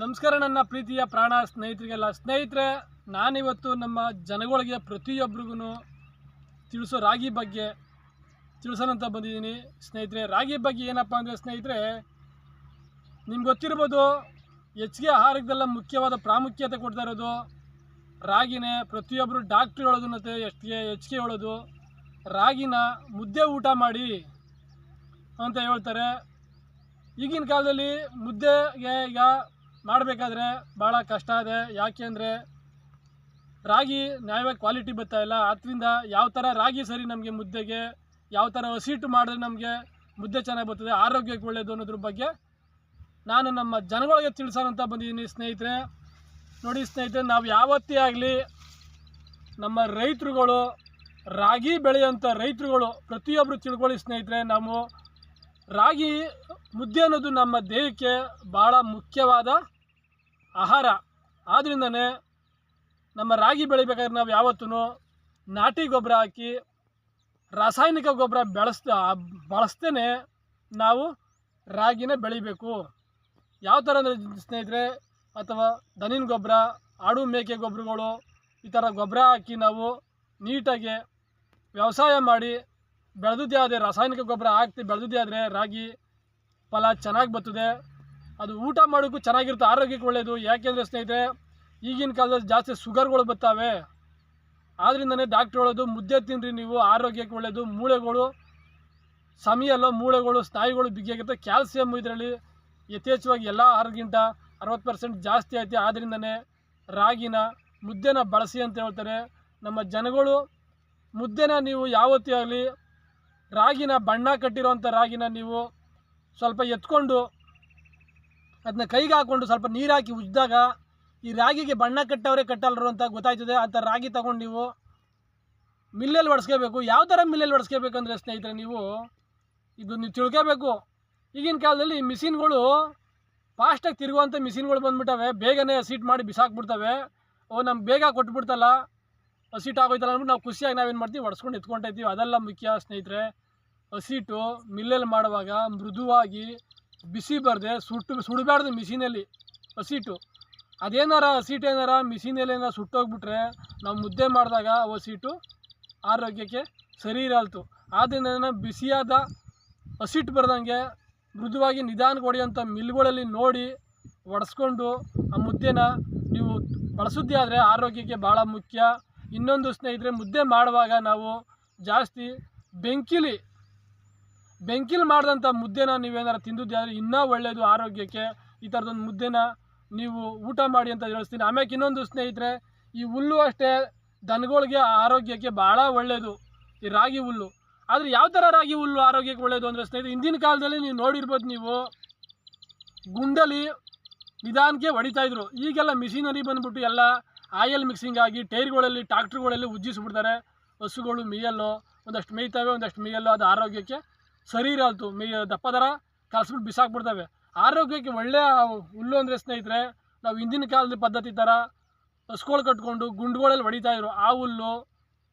ನಮಸ್ಕಾರ ನನ್ನ ಪ್ರೀತಿಯ ಪ್ರಾಣ ಸ್ನೇಹಿತರಿಗೆಲ್ಲ. ಸ್ನೇಹಿತರೆ, ನಾನಿವತ್ತು ನಮ್ಮ ಜನಗಳಿಗೆ ಪ್ರತಿಯೊಬ್ಬರಿಗೂ ತಿಳಿಸೋ ರಾಗಿ ಬಗ್ಗೆ ತಿಳಿಸೋಣಂತ ಬಂದಿದ್ದೀನಿ. ಸ್ನೇಹಿತರೆ, ರಾಗಿ ಬಗ್ಗೆ ಏನಪ್ಪ ಅಂದರೆ ಸ್ನೇಹಿತರೆ, ನಿಮ್ಗೆ ಗೊತ್ತಿರ್ಬೋದು ಹೆಚ್ಚಿಗೆ ಆಹಾರದಲ್ಲ ಮುಖ್ಯವಾದ ಪ್ರಾಮುಖ್ಯತೆ ಕೊಡ್ತಾ ಇರೋದು ರಾಗಿನೇ. ಪ್ರತಿಯೊಬ್ಬರು ಡಾಕ್ಟ್ರ್ ಹೇಳೋದು ಮತ್ತು ಹೆಚ್ಚಿಗೆ ಹೆಚ್ಚಿಗೆ ಹೇಳೋದು ರಾಗಿನ ಮುದ್ದೆ ಊಟ ಮಾಡಿ ಅಂತ ಹೇಳ್ತಾರೆ. ಈಗಿನ ಕಾಲದಲ್ಲಿ ಮುದ್ದೆಗೆ ಈಗ ಮಾಡಬೇಕಾದ್ರೆ ಭಾಳ ಕಷ್ಟ ಇದೆ. ಯಾಕೆ ಅಂದರೆ ರಾಗಿ ನ್ಯಾಯವಾಗಿ ಕ್ವಾಲಿಟಿ ಬರ್ತಾಯಿಲ್ಲ ಅದರಿಂದ ಯಾವ ಥರ ರಾಗಿ ಸರಿ ನಮಗೆ ಮುದ್ದೆಗೆ, ಯಾವ ಥರ ಹಸಿಟ್ಟು ಮಾಡಿದ್ರೆ ನಮಗೆ ಮುದ್ದೆ ಚೆನ್ನಾಗಿ ಬರ್ತದೆ, ಆರೋಗ್ಯಕ್ಕೆ ಒಳ್ಳೆಯದು ಅನ್ನೋದ್ರ ಬಗ್ಗೆ ನಾನು ನಮ್ಮ ಜನಗಳಿಗೆ ತಿಳಿಸೋಣ ಅಂತ ಬಂದಿದ್ದೀನಿ ಸ್ನೇಹಿತರೆ. ನೋಡಿ ಸ್ನೇಹಿತರೆ, ನಾವು ಯಾವತ್ತೇ ಆಗಲಿ ನಮ್ಮ ರೈತರುಗಳು, ರಾಗಿ ಬೆಳೆಯುವಂಥ ರೈತರುಗಳು ಪ್ರತಿಯೊಬ್ಬರು ತಿಳ್ಕೊಳ್ಳಿ ಸ್ನೇಹಿತರೆ, ನಾವು ರಾಗಿ ಮುದ್ದೆ ಅನ್ನೋದು ನಮ್ಮ ದೇಹಕ್ಕೆ ಭಾಳ ಮುಖ್ಯವಾದ ಆಹಾರ. ಆದ್ದರಿಂದನೇ ನಮ್ಮ ರಾಗಿ ಬೆಳಿಬೇಕಾದ್ರೆ ನಾವು ಯಾವತ್ತೂ ನಾಟಿ ಗೊಬ್ಬರ ಹಾಕಿ, ರಾಸಾಯನಿಕ ಗೊಬ್ಬರ ಬೆಳೆಸ್ತಾ, ಬಳಸ್ತೇನೆ ನಾವು ರಾಗಿನ ಬೆಳಿಬೇಕು. ಯಾವ ಥರ ಅಂದರೆ ಸ್ನೇಹಿತರೆ, ಅಥವಾ ದನಿನ ಗೊಬ್ಬರ, ಆಡು ಮೇಕೆ ಗೊಬ್ಬರಗಳು, ಈ ಥರ ಗೊಬ್ಬರ ಹಾಕಿ ನಾವು ನೀಟಾಗಿ ವ್ಯವಸಾಯ ಮಾಡಿ, ಬೆಳೆದಿದ್ದೇ ಆದರೆ, ರಾಸಾಯನಿಕ ಗೊಬ್ಬರ ಹಾಕ್ತಿ ಬೆಳೆದಿದ್ದೇ ಆದರೆ ರಾಗಿ ಫಲ ಚೆನ್ನಾಗಿ ಬರ್ತದೆ. ಅದು ಊಟ ಮಾಡೋಕ್ಕೂ ಚೆನ್ನಾಗಿರುತ್ತೆ, ಆರೋಗ್ಯಕ್ಕೆ ಒಳ್ಳೆಯದು ಯಾಕೆಂದರೆ ಸ್ನೇಹಿತರೆ, ಈಗಿನ ಕಾಲದಲ್ಲಿ ಜಾಸ್ತಿ ಶುಗರ್ಗಳು ಬರ್ತಾವೆ. ಆದ್ರಿಂದನೇ ಡಾಕ್ಟ್ರ್ ಹೇಳೋದು, ಮುದ್ದೆ ತಿನ್ನಿರಿ ನೀವು, ಆರೋಗ್ಯಕ್ಕೆ ಒಳ್ಳೆಯದು ಮೂಳೆಗಳು ಸಮಯಲ್ಲ ಮೂಳೆಗಳು, ಸ್ನಾಯುಗಳು ಬಿಗಿಯಾಗುತ್ತೆ ಕ್ಯಾಲ್ಸಿಯಮ್ ಇದರಲ್ಲಿ ಯಥೇಚ್ಛವಾಗಿ ಎಲ್ಲ ಆಹಾರಗಿಂತ ಅರವತ್ತು ಪರ್ಸೆಂಟ್ ಜಾಸ್ತಿ ಐತೆ ಆದ್ರಿಂದನೇ ರಾಗಿನ ಮುದ್ದೆನ ಬಳಸಿ ಅಂತ ಹೇಳ್ತಾರೆ. ನಮ್ಮ ಜನಗಳು ಮುದ್ದೆನ ನೀವು ಯಾವತ್ತೇ ಆಗಲಿ, ರಾಗಿನ ಬಣ್ಣ ಕಟ್ಟಿರೋಂಥ ರಾಗಿನ ನೀವು ಸ್ವಲ್ಪ ಎತ್ಕೊಂಡು ಅದನ್ನ ಕೈಗೆ ಹಾಕೊಂಡು ಸ್ವಲ್ಪ ನೀರು ಹಾಕಿ ಉಜ್ಜಿದಾಗ ಈ ರಾಗಿಗೆ ಬಣ್ಣ ಕಟ್ಟವ್ರೆ ಕಟ್ಟಲ್ರು ಅಂತ ಗೊತ್ತಾಯ್ತದೆ ಆ ಥರ ರಾಗಿ ತಗೊಂಡು ನೀವು ಮಿಲ್ಲಲ್ಲಿ ಒಡ್ಸ್ಕೋಬೇಕು. ಯಾವ ಥರ ಮಿಲ್ಲಲ್ಲಿ ಒಡಿಸ್ಕೋಬೇಕಂದ್ರೆ ಸ್ನೇಹಿತರೆ ನೀವು ಇದು ನೀವು ತಿಳ್ಕೋಬೇಕು. ಈಗಿನ ಕಾಲದಲ್ಲಿ ಮಿಷಿನ್ಗಳು ಫಾಸ್ಟಾಗಿ ತಿರುಗುವಂಥ ಮಿಷಿನ್ಗಳು ಬಂದುಬಿಟ್ಟವೆ. ಬೇಗನೆ ಹಸಿಟ್ ಮಾಡಿ ಬಿಸಾಕ್ಬಿಡ್ತವೆ. ಓ ನಮ್ಗೆ ಬೇಗ ಕೊಟ್ಬಿಡ್ತಲ್ಲ, ಹಸಿಟ್ ಆಗೋಯ್ತಲ್ಲ ಅಂದ್ಬಿಟ್ಟು ನಾವು ಖುಷಿಯಾಗಿ ನಾವೇನು ಮಾಡ್ತೀವಿ? ಒಡ್ಸ್ಕೊಂಡು ಎತ್ಕೊಂಡೈತೀವಿ ಅದೆಲ್ಲ ಮುಖ್ಯ ಸ್ನೇಹಿತರೆ. ಹಸಿಟ್ಟು ಮಿಲ್ಲಲ್ಲಿ ಮಾಡುವಾಗ ಮೃದುವಾಗಿ ಬಿಸಿ ಬರದೆ ಸುಟ್ಟು ಸುಡಬಾರ್ದು ಮಿಷಿನಲ್ಲಿ ಹಸಿಟ್ಟು ಅದೇನಾರ ಹಸಿಟ್ಟು ಏನಾರ ಮಿಷಿನಲ್ಲಿ ಏನಾರ ಸುಟ್ಟೋಗ್ಬಿಟ್ರೆ ನಾವು ಮುದ್ದೆ ಮಾಡಿದಾಗ ಹಸಿಟ್ಟು ಆರೋಗ್ಯಕ್ಕೆ ಸರಿ ಇರಲ್ತು. ಆದ್ದರಿಂದ ಬಿಸಿಯಾದ ಹಸಿಟ್ಟು ಬರ್ದಂಗೆ ಮೃದುವಾಗಿ ನಿಧಾನಕ್ಕೆ ಹೊಡೆಯೋಂಥ ಮಿಲ್ಗಳಲ್ಲಿ ನೋಡಿ ಒಡೆಸ್ಕೊಂಡು ಆ ಮುದ್ದೆನ ನೀವು ಬಳಸುದ್ದೇ ಆದರೆ ಆರೋಗ್ಯಕ್ಕೆ ಭಾಳ ಮುಖ್ಯ. ಇನ್ನೊಂದು ಸ್ನೇಹಿತರೆ, ಮುದ್ದೆ ಮಾಡುವಾಗ ನಾವು ಜಾಸ್ತಿ ಬೆಂಕಿಲಿ ಬೆಂಕಿಲಿ ಮಾಡಿದಂಥ ಮುದ್ದೆನ ನೀವೇನಾರು ತಿಂದಿದ್ದೆ ಆದರೆ ಇನ್ನೂ ಒಳ್ಳೆಯದು ಆರೋಗ್ಯಕ್ಕೆ ಈ ಥರದೊಂದು ಮುದ್ದೆನ ನೀವು ಊಟ ಮಾಡಿ ಅಂತ ಹೇಳ್ತೀನಿ ಆಮ್ಯಾಕೆ ಇನ್ನೊಂದು ಸ್ನೇಹಿತರೆ, ಈ ಹುಲ್ಲು ಅಷ್ಟೇ ದನಗಳಿಗೆ ಆರೋಗ್ಯಕ್ಕೆ ಭಾಳ ಒಳ್ಳೆಯದು ಈ ರಾಗಿ ಹುಲ್ಲು. ಆದರೆ ಯಾವ ಥರ ರಾಗಿ ಹುಲ್ಲು ಆರೋಗ್ಯಕ್ಕೆ ಒಳ್ಳೆಯದು ಅಂದರೆ ಸ್ನೇಹಿತರೆ, ಹಿಂದಿನ ಕಾಲದಲ್ಲಿ ನೀವು ನೋಡಿರ್ಬೋದು ನೀವು, ಗುಂಡಲಿ ನಿಧಾನಕ್ಕೆ ಹೊಡಿತಾಯಿದ್ರು ಈಗೆಲ್ಲ ಮಿಷಿನರಿ ಬಂದ್ಬಿಟ್ಟು ಎಲ್ಲ ಆಯಲ್ ಮಿಕ್ಸಿಂಗ್ ಆಗಿ ಟೈರ್ಗಳಲ್ಲಿ ಟ್ರಾಕ್ಟ್ರುಗಳಲ್ಲಿ ಉಜ್ಜಿಸ್ಬಿಡ್ತಾರೆ. ಹಸುಗಳು, ಮೇಯಲ್ಲು, ಒಂದಷ್ಟು ಮೇಯ್ತವೆ, ಒಂದಷ್ಟು ಮೇಯಲ್ಲು ಅದು ಆರೋಗ್ಯಕ್ಕೆ ಸರಿ ಇರಲ್ತು. ಮೇ, ದಪ್ಪ ದರ ಕಲಸ್ಬಿಟ್ಟು ಬಿಸಾಕ್ಬಿಡ್ತವೆ. ಆರೋಗ್ಯಕ್ಕೆ ಒಳ್ಳೆಯ ಹುಲ್ಲು ಅಂದರೆ ಸ್ನೇಹಿತರೆ, ನಾವು ಹಿಂದಿನ ಕಾಲದ ಪದ್ಧತಿ ಥರ ಹಸ್ಗಳು ಕಟ್ಕೊಂಡು ಗುಂಡುಗಳಲ್ಲಿ ಹೊಡಿತಾಯಿದ್ರು ಆ ಹುಲ್ಲು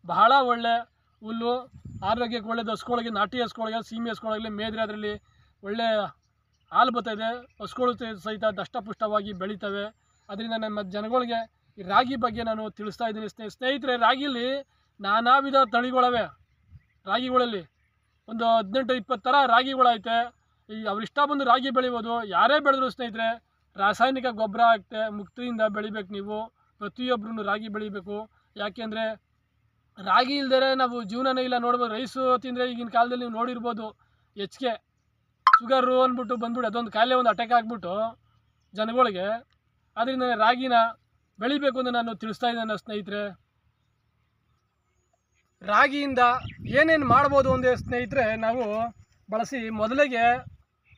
ಬಹಳ ಒಳ್ಳೆ ಹುಲ್ಲು. ಆರೋಗ್ಯಕ್ಕೆ ಒಳ್ಳೆಯದು ಹಸ್ಗಳಿಗೆ ನಾಟಿ ಹಸ್ಗಳಿಗೆ ಸೀಮೆ ಹಸ್ಕೊಳಗಲಿ ಮೇದ್ರೆ ಅದರಲ್ಲಿ ಒಳ್ಳೆ ಹಾಲು ಬರ್ತಾಯಿದೆ ಹಸ್ಗಳು ಸಹ- ಸಹಿತ ದಷ್ಟಪುಷ್ಟವಾಗಿ ಬೆಳೀತವೆ. ಅದರಿಂದ ನಮ್ಮ ಜನಗಳಿಗೆ ಈ ರಾಗಿ ಬಗ್ಗೆ ನಾನು ತಿಳಿಸ್ತಾ ಇದ್ದೀನಿ ಸ್ನೇಹಿ ಸ್ನೇಹಿತರೆ, ರಾಗಿಲಿ ನಾನಾ ವಿಧ ತಳಿಗಳವೆ. ರಾಗಿಗಳಲ್ಲಿ ಒಂದು ಹದಿನೆಂಟು, ಇಪ್ಪತ್ತು ಥರ ರಾಗಿಗಳೈತೆ. ಈ ಅವ್ರು ಇಷ್ಟ ಬಂದು ರಾಗಿ ಬೆಳಿಬೋದು. ಯಾರೇ ಬೆಳೆದ್ರು ಸ್ನೇಹಿತರೆ, ರಾಸಾಯನಿಕ ಗೊಬ್ಬರ ಹಾಕ್ತೆ, ಮುಕ್ತಿಯಿಂದ ಬೆಳಿಬೇಕು ನೀವು. ಪ್ರತಿಯೊಬ್ಬರೂ ರಾಗಿ ಬೆಳಿಬೇಕು. ಯಾಕೆಂದರೆ ರಾಗಿ ಇಲ್ದೇ ನಾವು ಜೀವನನೇ ಇಲ್ಲ. ನೋಡ್ಬೋದು, ರೈಸು ತಿಂದರೆ ಈಗಿನ ಕಾಲದಲ್ಲಿ ನೀವು ನೋಡಿರ್ಬೋದು, ಹೆಚ್ಚಿಗೆ ಶುಗರು ಅಂದ್ಬಿಟ್ಟು ಬಂದ್ಬಿಟ್ಟು ಅದೊಂದು ಕಾಯಿಲೆ, ಒಂದು ಅಟ್ಯಾಕ್ ಆಗಿಬಿಟ್ಟು ಜನಗಳಿಗೆ. ಅದರಿಂದ ರಾಗಿನ ಬೆಳಿಬೇಕು ಅಂತ ನಾನು ತಿಳಿಸ್ತಾ ಇದ್ದೇನೆ ಸ್ನೇಹಿತರೆ. ರಾಗಿಯಿಂದ ಏನೇನು ಮಾಡ್ಬೋದು ಅಂದರೆ ಸ್ನೇಹಿತರೆ, ನಾವು ಬಳಸಿ ಮೊದಲಿಗೆ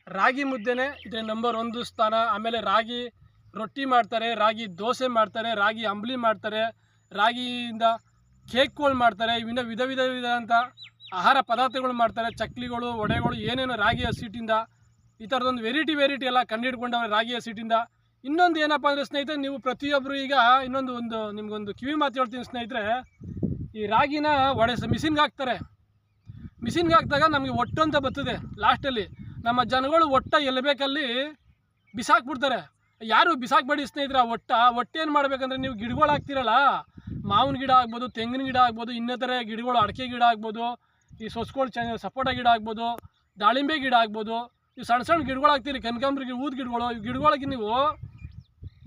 ರಾಗಿ ಮುದ್ದೆನೇ ಇದೆ ನಂಬರ್ ಒಂದು ಸ್ಥಾನ, ಆಮೇಲೆ ರಾಗಿ ರೊಟ್ಟಿ ಮಾಡ್ತಾರೆ, ರಾಗಿ ದೋಸೆ ಮಾಡ್ತಾರೆ, ರಾಗಿ ಅಂಬ್ಲಿ ಮಾಡ್ತಾರೆ, ರಾಗಿಯಿಂದ ಕೇಕ್ಗಳು ಮಾಡ್ತಾರೆ ಇವಿನ ವಿಧ ವಿಧ ವಿಧವಂಥ ಅಂತ ಆಹಾರ ಪದಾರ್ಥಗಳು ಮಾಡ್ತಾರೆ, ಚಕ್ಲಿಗಳು, ವಡೆಗಳು, ಏನೇನು ರಾಗಿ ಹಸಿಟ್ಟಿಂದ, ಈ ಥರದೊಂದು ವೆರೈಟಿ ವೆರೈಟಿ ಎಲ್ಲ ಕಂಡುಹಿಡ್ಕೊಂಡವ್ರೆ ರಾಗಿ ಹಸಿಟ್ಟಿಂದ. ಇನ್ನೊಂದು ಏನಪ್ಪ ಅಂದರೆ ಸ್ನೇಹಿತರೆ, ನೀವು ಪ್ರತಿಯೊಬ್ಬರು ಈಗ ಇನ್ನೊಂದು ಒಂದು, ನಿಮಗೊಂದು ಕಿವಿ ಮಾತು ಹೇಳ್ತೀನಿ ಸ್ನೇಹಿತರೆ ಈ ರಾಗಿನ ಒಡೆಸ ಮಿಷಿನ್ಗೆ ಹಾಕ್ತಾರೆ. ಮಿಷಿನ್ಗೆ ಹಾಕಿದಾಗ ನಮಗೆ ಒಟ್ಟು ಅಂತ ಬರ್ತದೆ. ಲಾಸ್ಟಲ್ಲಿ ನಮ್ಮ ಜನಗಳು ಒಟ್ಟ ಎಲ್ಲಿ ಬೇಕಲ್ಲಿ ಬಿಸಾಕ್ಬಿಡ್ತಾರೆ. ಯಾರು ಬಿಸಾಕ್ಬೇಡಿ ಸ್ನೇಹಿತರೆ, ಆ ಒಟ್ಟ ಏನು ಮಾಡ್ಬೇಕಂದ್ರೆ ನೀವು ಗಿಡಗಳು ಹಾಕ್ತಿರಲ್ಲ, ಮಾವಿನ ಗಿಡ ಆಗ್ಬೋದು, ತೆಂಗಿನ ಗಿಡ ಆಗ್ಬೋದು, ಇನ್ನಿತರೆ ಗಿಡಗಳು, ಅಡಿಕೆ ಗಿಡ ಆಗ್ಬೋದು, ಈ ಸೊಸ್ಗಳು ಚ ಸಪೋಟ ಗಿಡ ಆಗ್ಬೋದು, ದಾಳಿಂಬೆ ಗಿಡ ಆಗ್ಬೋದು, ಈ ಸಣ್ಣ ಸಣ್ಣ ಗಿಡಗಳು ಹಾಕ್ತೀರಿ ಕನಕಾಂಬ್ರಿ ಗಿಡ ಊದ್ ಗಿಡಗಳು, ಈ ಗಿಡಗಳಿಗೆ ನೀವು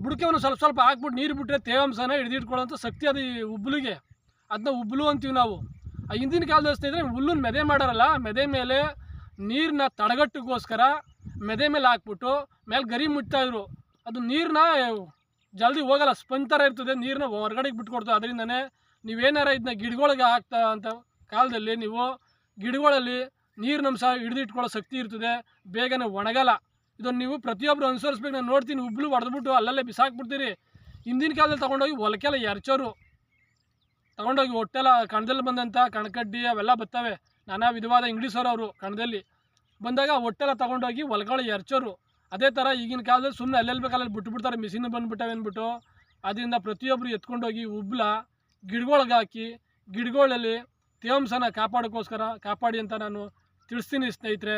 ಬುಡಕೆವನ್ನು ಸ್ವಲ್ಪ ಸ್ವಲ್ಪ ಹಾಕ್ಬಿಟ್ಟು ನೀರು ಬಿಟ್ಟರೆ ತೇವಾಂಶನ ಹಿಡಿದಿಟ್ಕೊಳ್ಳೋಂಥ ಶಕ್ತಿ ಅದು ಈ ಉಬ್ಬಲಿಗೆ ಅದನ್ನ ಉಬ್ಲು ಅಂತೀವಿ ನಾವು. ಆ ಹಿಂದಿನ ಕಾಲದಲ್ಲಿ ಸ್ನೇಹಿತರೆ ಹುಲ್ಲನ್ನು ಮೆದೆ ಮಾಡೋರಲ್ಲ, ಮೆದೆ ಮೇಲೆ ನೀರನ್ನ ತಡೆಗಟ್ಟಕ್ಕೋಸ್ಕರ ಮೆದೆ ಮೇಲೆ ಹಾಕ್ಬಿಟ್ಟು ಮೇಲೆ ಗರಿ ಮುಟ್ತಾಯಿದ್ರು ಅದು ನೀರನ್ನ ಜಲ್ದಿ ಹೋಗಲ್ಲ, ಸ್ಪಂಜ್ ಥರ ಇರ್ತದೆ ನೀರನ್ನ ಹೊರಗಡೆಗೆ ಬಿಟ್ಕೊಡ್ತದೆ. ಅದರಿಂದನೇ ನೀವೇನಾರ ಇದನ್ನ ಗಿಡಗಳಿಗೆ ಹಾಕ್ತಾ ಅಂತ ಕಾಲದಲ್ಲಿ ನೀವು ಗಿಡಗಳಲ್ಲಿ ನೀರಿನಂಶ ಹಿಡಿದಿಟ್ಕೊಳ್ಳೋ ಶಕ್ತಿ ಇರ್ತದೆ, ಬೇಗನೆ ಒಣಗಲ್ಲ. ಇದನ್ನು ನೀವು ಪ್ರತಿಯೊಬ್ಬರು ಅನುಸರಿಸ್ಬೇಕು. ನಾನು ನೋಡ್ತೀನಿ ಉಬ್ಳು ಹೊಡೆದ್ಬಿಟ್ಟು ಅಲ್ಲಲ್ಲೇ ಬಿಸಾಕ್ಬಿಡ್ತೀರಿ. ಹಿಂದಿನ ಕಾಲದಲ್ಲಿ ತೊಗೊಂಡೋಗಿ ಹೊಲಕ್ಕೆಲ್ಲ ಎರಚೋರು. ತೊಗೊಂಡೋಗಿ ಹೊಟ್ಟೆಲ್ಲ ಕಣದಲ್ಲಿ ಬಂದಂಥ ಕಣಕಡ್ಡಿ ಅವೆಲ್ಲ ಬರ್ತವೆ ನಾನಾ ವಿಧವಾದ ಇಂಗ್ಲೀಷರು ಅವರು ಕಣದಲ್ಲಿ. ಬಂದಾಗ ಹೊಟ್ಟೆಲ್ಲ ತೊಗೊಂಡೋಗಿ ಹೊಲಗಳು ಎರಚೋರು. ಅದೇ ಥರ ಈಗಿನ ಕಾಲದಲ್ಲಿ ಸುಮ್ಮನೆ ಅಲ್ಲೆಲ್ಲಿ ಬೇಕಲ್ಲಿ ಬಿಟ್ಬಿಡ್ತಾರೆ. ಮಿಷಿನ್ ಬಂದುಬಿಟ್ಟವೆ ಅಂದ್ಬಿಟ್ಟು. ಅದರಿಂದ ಪ್ರತಿಯೊಬ್ಬರು ಎತ್ಕೊಂಡೋಗಿ ಉಬ್ಲ, ಗಿಡಗಳಿಗೆ ಹಾಕಿ, ಗಿಡಗಳಲ್ಲಿ ತೇವಾಂಶನ ಕಾಪಾಡೋಕ್ಕೋಸ್ಕರ ಕಾಪಾಡಿ ಅಂತ ನಾನು ತಿಳಿಸ್ತೀನಿ ಸ್ನೇಹಿತರೆ.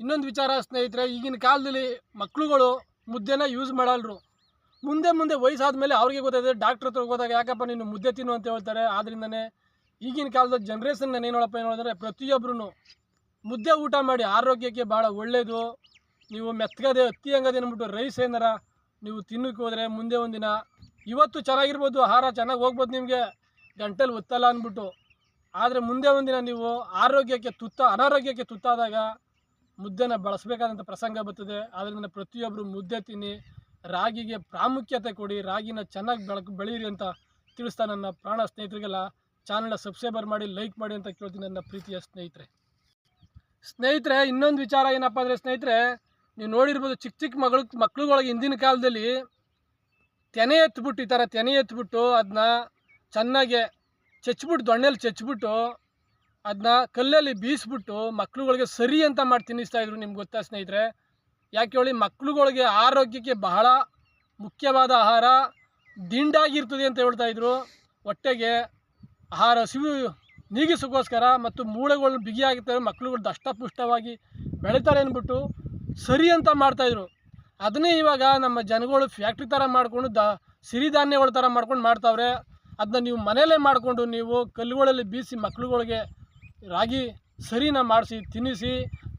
ಇನ್ನೊಂದು ವಿಚಾರ ಸ್ನೇಹಿತರೆ, ಈಗಿನ ಕಾಲದಲ್ಲಿ ಮಕ್ಕಳುಗಳು ಮುದ್ದೆನ ಯೂಸ್ ಮಾಡಲ್ರು. ಮುಂದೆ ಮುಂದೆ ವಯಸ್ಸಾದ ಮೇಲೆ ಅವ್ರಿಗೆ ಗೊತ್ತಾಯ್ತದೆ ಡಾಕ್ಟ್ರ್ ಹತ್ರ ಹೋದಾಗ ಯಾಕಪ್ಪ ನೀನು ಮುದ್ದೆ ತಿನ್ನು ಅಂತ ಹೇಳ್ತಾರೆ. ಆದ್ರಿಂದನೇ ಈಗಿನ ಕಾಲದ ಜನ್ರೇಷನ್ ಏನು ಹೇಳಪ್ಪ ಏನು ಹೇಳಿದ್ರೆ ಪ್ರತಿಯೊಬ್ಬರು ಮುದ್ದೆ ಊಟ ಮಾಡಿ ಆರೋಗ್ಯಕ್ಕೆ ಭಾಳ ಒಳ್ಳೆಯದು ನೀವು ಮೆತ್ತಗದೆ ಹತ್ತಿ ಹಂಗದೆ ಅಂದ್ಬಿಟ್ಟು ರೈಸ್ ಏನಾರ ನೀವು ತಿನ್ನಕ್ಕೆ ಹೋದರೆ ಮುಂದೆ ಒಂದಿನ ಇವತ್ತು ಚೆನ್ನಾಗಿರ್ಬೋದು, ಆಹಾರ ಚೆನ್ನಾಗಿ ಹೋಗ್ಬೋದು ನಿಮಗೆ. ಗಂಟೆಲಿ ಒತ್ತಲ್ಲ ಅಂದ್ಬಿಟ್ಟು. ಆದರೆ ಮುಂದೆ ಒಂದಿನ ನೀವು ಆರೋಗ್ಯಕ್ಕೆ ತುತ್ತ, ಅನಾರೋಗ್ಯಕ್ಕೆ ತುತ್ತಾದಾಗ ಮುದ್ದೆನ ಬಳಸಬೇಕಾದಂಥ ಪ್ರಸಂಗ ಬರ್ತದೆ. ಆದ್ದರಿಂದ ಪ್ರತಿಯೊಬ್ಬರು ಮುದ್ದೆ ತಿನ್ನಿ ರಾಗಿಗೆ ಪ್ರಾಮುಖ್ಯತೆ ಕೊಡಿ, ರಾಗಿನ ಚೆನ್ನಾಗಿ ಬೆಳಕು, ಬೆಳೀರಿ ಅಂತ ತಿಳಿಸ್ತಾ ನನ್ನ ಪ್ರಾಣ ಸ್ನೇಹಿತರಿಗೆಲ್ಲ ಚಾನಲ್ನ ಸಬ್ಸ್ಕ್ರೈಬರ್ ಮಾಡಿ ಲೈಕ್ ಮಾಡಿ ಅಂತ ಕೇಳ್ತೀನಿ ನನ್ನ ಪ್ರೀತಿಯ ಸ್ನೇಹಿತರೆ. ಸ್ನೇಹಿತರೆ, ಇನ್ನೊಂದು ವಿಚಾರ ಏನಪ್ಪ ಅಂದರೆ ಸ್ನೇಹಿತರೆ, ನೀವು ನೋಡಿರ್ಬೋದು ಚಿಕ್ಕ ಚಿಕ್ಕ ಮಗಳು, ಮಕ್ಳುಗಳಿಗೆ ಹಿಂದಿನ ಕಾಲದಲ್ಲಿ ತೆನೆ ಎತ್ಬಿಟ್ಟು, ಈ ಥರ ತೆನೆ ಎತ್ಬಿಟ್ಟು ಅದನ್ನ ಚೆನ್ನಾಗೆ ಚಚ್ಬಿಟ್ಟು, ದೊಣ್ಣೆಲಿ ಚಚ್ಬಿಟ್ಟು ಅದನ್ನ ಕಲ್ಲಲ್ಲಿ ಬೀಸ್ಬಿಟ್ಟು ಮಕ್ಳುಗಳಿಗೆ ಸರಿ ಅಂತ ಮಾಡಿ ತಿನ್ನಿಸ್ತಾ ಇದ್ರು ನಿಮ್ಗೆ ಗೊತ್ತಾ ಸ್ನೇಹಿತರೆ? ಯಾಕೆ ಹೇಳಿ ಮಕ್ಳುಗಳಿಗೆ ಆರೋಗ್ಯಕ್ಕೆ ಬಹಳ ಮುಖ್ಯವಾದ ಆಹಾರ ದಿಂಡಾಗಿರ್ತದೆ ಅಂತ ಹೇಳ್ತಾ ಇದ್ರು. ಹೊಟ್ಟೆಗೆ ಆಹಾರ ಹಸಿವು ನೀಗಿಸೋಕ್ಕೋಸ್ಕರ ಮತ್ತು ಮೂಳೆಗಳು ಬಿಗಿಯಾಗುತ್ತವೆ ಮಕ್ಳುಗಳು ದಷ್ಟಪುಷ್ಟವಾಗಿ ಬೆಳೀತಾರೆ ಅಂದ್ಬಿಟ್ಟು ಸರಿ ಅಂತ ಮಾಡ್ತಾಯಿದ್ರು ಅದನ್ನೇ ಇವಾಗ ನಮ್ಮ ಜನಗಳು ಫ್ಯಾಕ್ಟ್ರಿ ಥರ ಮಾಡಿಕೊಂಡು ದ ಸಿರಿಧಾನ್ಯಗಳ ಥರ ಮಾಡ್ಕೊಂಡು ಮಾಡ್ತಾವ್ರೆ. ಅದನ್ನ ನೀವು ಮನೆಯಲ್ಲೇ ಮಾಡಿಕೊಂಡು ನೀವು ಕಲ್ಲುಗಳಲ್ಲಿ ಬೀಸಿ ಮಕ್ಳುಗಳಿಗೆ ರಾಗಿ ಸರಿನ ಮಾಡಿಸಿ, ತಿನ್ನಿಸಿ.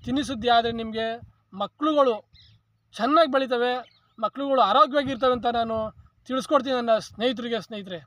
ತಿನ್ನಿಸಿದ್ದೇ ಆದರೆ ನಿಮಗೆ ಮಕ್ಳುಗಳು ಚೆನ್ನಾಗಿ ಬೆಳಿತವೆ ಮಕ್ಕಳುಗಳು ಆರೋಗ್ಯವಾಗಿರ್ತವೆ ಅಂತ ನಾನು ತಿಳಿಸ್ಕೊಡ್ತೀನಿ ನನ್ನ ಸ್ನೇಹಿತರಿಗೆ ಸ್ನೇಹಿತರೆ.